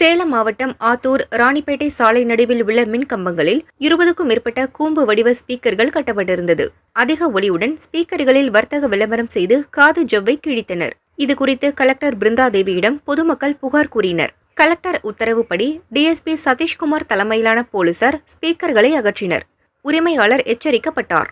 சேலம் மாவட்டம் ஆத்தூர் ராணிப்பேட்டை சாலை நடுவில் உள்ள மின் கம்பங்களில் இருபதுக்கும் மேற்பட்ட கூம்பு வடிவ ஸ்பீக்கர்கள் கட்டப்பட்டிருந்தது. அதிக ஒளியுடன் ஸ்பீக்கர்களில் வர்த்தக விளம்பரம் செய்து காது ஜவ்வை கிழித்தனர். இதுகுறித்து கலெக்டர் பிருந்தாதேவியிடம் பொதுமக்கள் புகார் கூறினர். கலெக்டர் உத்தரவுப்படி டிஎஸ்பி சதீஷ்குமார் தலைமையிலான போலீசார் ஸ்பீக்கர்களை அகற்றினர். உரிமையாளர் எச்சரிக்கப்பட்டார்.